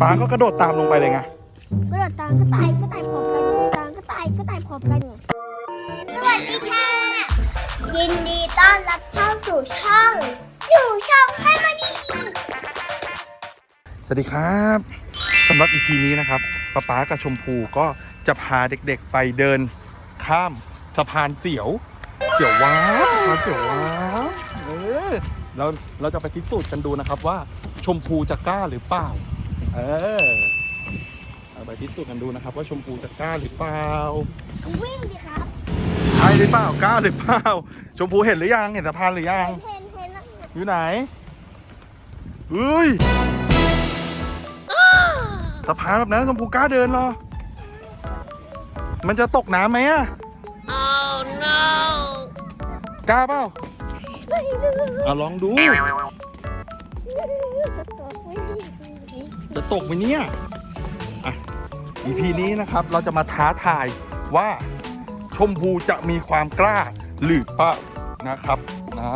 ป้าก็กระโดดตามลงไปเลยไงกระโดดตามก็ตายก็ตายพร้อมกันตามก็ตายก็ตายพร้อมกันไงสวัสดีค่ะ ยินดีต้อนรับเข้าสู่ช่องอยู่ช่องแฟมิลี่สวัสดีครับสำหรับ EP นี้นะครับป้าป๊ากับชมพูก็จะพาเด็กๆไปเดินข้ามสะพานเสียว เสียวว้าวสะพานเสียวว้าวเออเราเราจะไปพิสูจน์กันดูนะครับว่าชมพูจะกล้าหรือเปล่า เออเอาไปพิสูจน์กันดูนะครับ ว่าชมพูจะกล้าหรือเปล่าวิ่งดิครับใช่หรือเปล่ากล้าหรือเปล่าชมพูเห็นหรือยังเห็นสะพานหรือยังเห็นเห็นแล้วอยู่ไหนเฮ้ยสะพานแบบนั้นชมพูกล้าเดินเหรอ มันจะตกน้ำไหมอะ oh no กล้าเปล่าเอาลองดูจะตกไม่ดี จะตกไหมเนี่ยอะ EP นี้นะครับเราจะมาท้าทายว่าชมพูจะมีความกล้าหรือเปล่านะครับนะ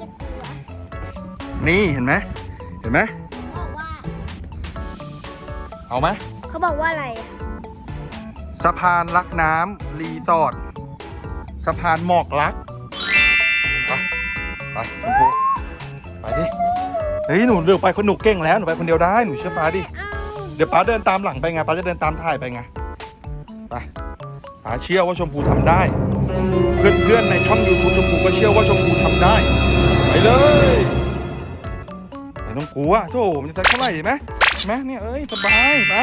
จะกลัวนี่เห็นไหมเห็นไหมบอกว่าเอาไหมเขาบอกว่าอะไรอะสะพานรักน้ำรีสอร์ทสะพานหมอกรัก ไป ไปชมพูไปดิ เฮ้ยหนูเดินไปคนหนูเก่งแล้วหนูไปคนเดียวได้หนูเชื่อป้าดิอ้าวเดี๋ยวป้าเดินตามหลังไปไงป้าจะเดินตามถ่ายไปไงไปป้าเชื่อว่าชมพูทำได้ เพื่อนๆในช่องยูทูบชมพูก็เชื่อว่าชมพูทำได้ไปเลยไม่ต้องกลัวโธ่มันจะเท่าไหร่เห็นไหมเห็นไหมเนี่ยเอ้ยสบายไป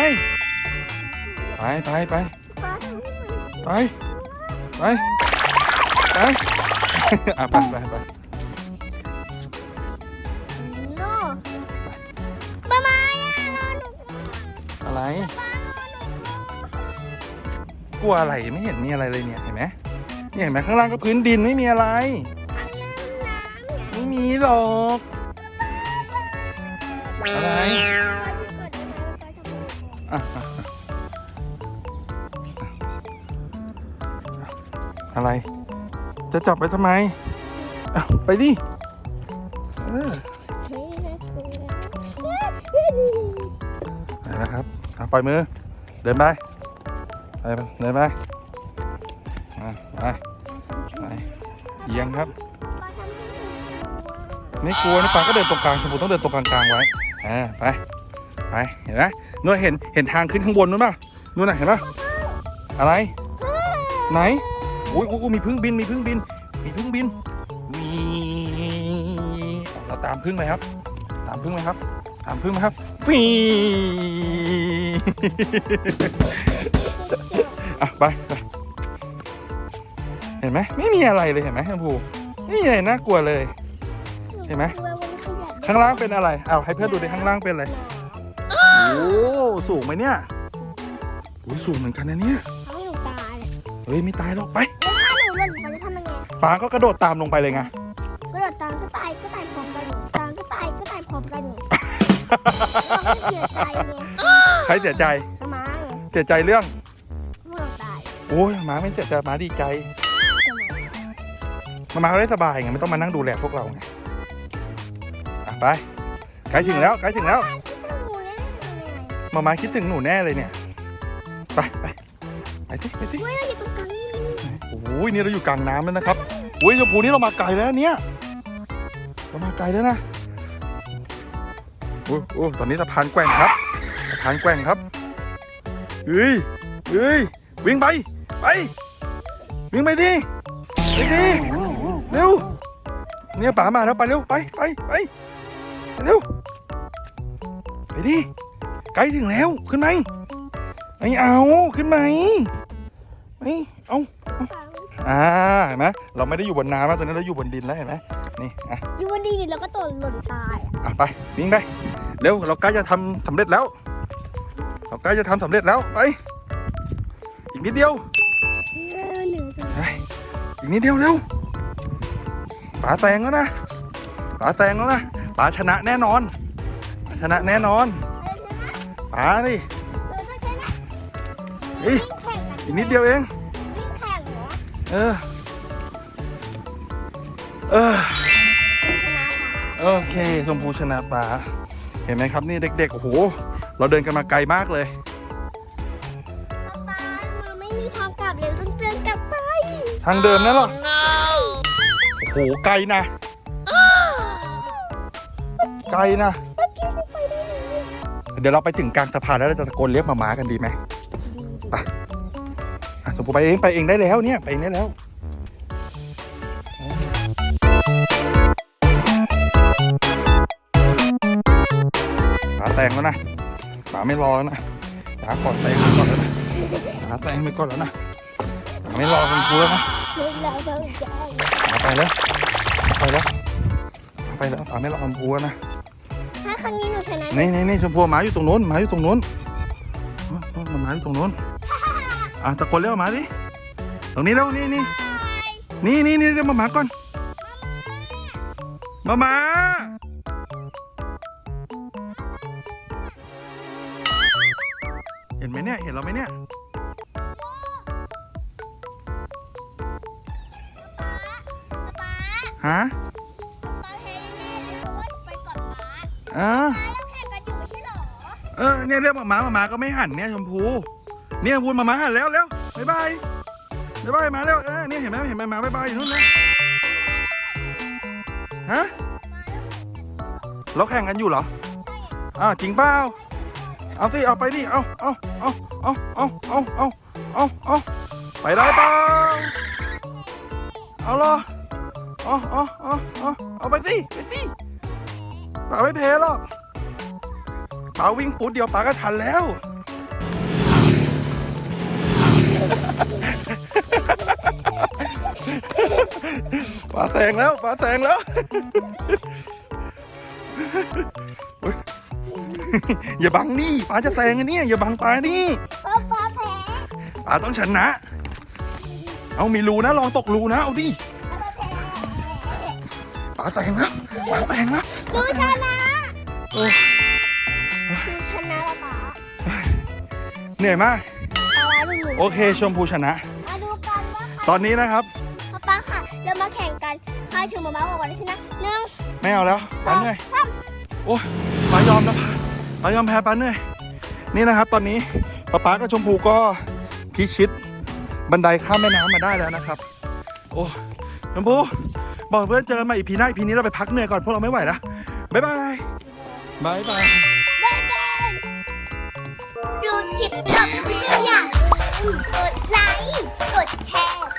ไปไปไปป้าทำไมไปไปไปอะไปไปไป ก่อนกลัวอะไรไม่เห็นมีอะไรเลยเนี่ยเห็นไหมเนี่ยเห็นไหมข้างล่างก็พื้นดินไม่มีอะไร ไม่มีหรอกอะไรจะบอะไร จะจับไปทำไม ไปดิ นะครับอะปล่อยมือ เดินไปไปไปเดินไปอะไปไปเอียงครับ ไม่กลัวนะปาก็เดินตรงกลางชมพูต้องเดินตรงกลางๆไว้อ่าไปไปเห็นไหมนู่นเห็นเห็นทางขึ้นข้างบนนู้นป่ะนู่นน่ะเห็นป่ะอะไร ไหนอุ้ยอุ้ยอุ๊ยมีพึ่งบินมีพึ่งบิน มีพึ่งบินวีเราตามพึ่งไปครับ ตามพึ่งไปครับ ตามพึ่งไปครับฟี อะไปไปเห็นไหมไม่มีอะไรเลยเห็นไหมชมพูไม่มีอะไรน่ากลัวเลย เห็นไหมกลัวมันขยับข้างล่างเป็นอะไรเอาให้เพื่อนดูดิข้างล่างเป็นอะไรโอ้สูงไหมเนี่ยโอ้ยสูงเหมือนกันนะเนี่ยทำให้หนูตายเฮ้ยไม่ตายหรอกไปแล้วถ้าหนูหล่นไปจะทำยังไงฟ้าก็กระโดดตามลงไปเลยไงกระโดดตามก็ตายก็ตายพร้อมกันตามก็ตายก็ตายพร้อมกันเราไม่เสียใจไงใค รเสียใจทำไมเสียใจเรื่องพวกเราตายโอ้ยหมาไม่เสียใจหมาดีใจทำไมมามาเขาได้สบายไงไม่ต้องมานั่งดูแลพวกเราไงอะไปใกล้ถึงแล้วใกล้ถึงแล้ว คิดถึงหนูเลยทำยังไงมามาคิดถึงหนูแน่เลยเนี่ย ไปไปไปที่ไปที่เฮ้ยเราอยู่ตรงกลางนี่โอ้ยนี่เราอยู่กลางน้ำแล้วนะครับโอ้ยชมพูนี่เรามาไกลแล้วเนี่ยเรามาไกลแล้วนะโอ้โอ้ตอนนี้สะพานแกว่งครับ สะพานแกว่งครับเฮ้ยเฮ้ยวิ่งไป ไป วิ่งไปดิไปดิเร็ว เนี่ยป๋ามาแล้วไปเร็ว ไปไปไปเร็ว ไปดิใกล้ถึงแล้ว ขึ้นไหมไม่เอา ขึ้นไหมไม่เอาอ่าเห็นไหมเราไม่ได้อยู่บนน้ำแล้วตอนนี้เราอยู่บนดินแล้วเห็นไหมนี่อะอยู่วันดีๆแล้วก็ตกหล่นตายอะอะไปวิ่งไปเร็วเราใกล้จะทำสำเร็จแล้ว เราใกล้จะทำสำเร็จแล้วไป อีกนิดเดียวเออหนูจะไปอีกนิดเดียวเร็วป๋าแซงแล้วนะป๋าแซงแล้วนะป๋าชนะแน่นอนป๋าชนะแน่นอนป๋าดิเออถ้าใช่นะเอ้ยวิ่งแข่งกันอีกนิดเดียวเองวิ่งแข่งเหรอเออเออเป็นชนะค่ะโอเคชมพูชนะป๋าเห็นห็นไหมครับนี่เด็กๆโอ้โห เราเดินกันมาไกลมากเลยป๊าป๊ามาไม่มีทางกลับเลยต้องเดินกลับไปทางเดิมนั่นหรอโอ้โหไกลนะ ไกลนะ เมื่อกี้ฉันไปได้เลยเดี๋ยวเราไปถึงกลางสะพานแล้วเราจะตะโกนเรียกมาม้ากันดีไหมไปอะสมบูรณ์ไปเองไปเองได้แล้วเนี่ยไปเองได้แล้วป๋าแตงแล้วนะป๋า ไม่รอแล้วนะป๋ากอดแตงไปก่อนแล้วนะป๋าแตงไปก่อนแล้วนะป๋าไม่รอคุณครูแล้วนะเดินแล้วเดินได้ป๋าไปแล้วไปแล้วป๋าไปแล้วป๋าไม่รอคุณครูแล้วนะถ้าครั้งนี้หนูชนะนี่นี่นี่ชมพูหมาอยู่ตรงนู้นหมาอยู่ตรงนู้นอ๋ออ๋อหมาอยู่ตรงนู้นอะตะโกนเรียกหมาดิตรงนี้แล้วนี่นี่นี่นี่นี่เรียกมาหมาก่อนมาหมา เห็นไหมเนี่ย เห็นเราไหมเนี่ยป๊าฮะป๊าแพ้แน่เลยเพราะว่าหนูไปก่อนป๊าเออป๊าเราแข่งกันอยู่ไม่ใช่เหรอเออ เนี่ยเรียกมาหมามาหมาก็ไม่หันเนี่ยชมพู เนี่ยพูดมาหมาหันแล้วเร็วบ๊ายบายบ๊ายบายมาเร็วเออเนี่ยเห็นไหมเห็นไหมหมาบ๊ายบายอยู่นู่นเลยฮะเราแข่งกันอยู่เหรออ้าวจริงเปล่า เอาสิเอาไปดิเอาเอาเอาเอาเอาเอาเอาเอาเอาไปได้เปล่าเอาเหรอเอาเอาเอาเอาเอาไปสิไปสิป๋าไม่แพ้หรอกป๋าวิ่งปุ๊ดเดียวป๋าก็ทันแล้วป๋าแซงแล้วป๋าแซงแล้ว อย่าบังนี่ป๋าจะแซงอันเนี่ยอย่าบังป๋านี่ป๊าป๊าแพ้ป๋าต้องชนะ เอามีรูนะลองตกรูนะเอาดิป๊าแพ้ป๋าแซงแล้วป๋าแซงแล้วหนูชนะโอ้หนูชนะแล้วป๊าเหนื่อยมากป๊าว่าหนูโอเคชมพูชนะ มาดูกันว่าใครตอนนี้นะครับป๊าป๊าค่ะเรามาแข่งกันใครถึงมาม่าบอกว่าได้ชนะหนึ่งไม่เอาแล้วสป๋าองเหนื่อยสามโอ้ยป๋ายอมแล้ว เรายอมแพ้ป้าเลยนี่นะครับ ตอนนี้ป้าป๊ากับชมพูก็พิชิตบันไดข้ามแม่น้ำมาได้แล้วนะครับ โอ้ชมพูบอกเพื่อนเจอมาอีพีหน้าอีพีนี้เราไปพักเหนื่อยก่อนพวกเราไม่ไหวนะบ๊ายบายบายบายดูคลิปจบอยากกดไลค์กดแชร์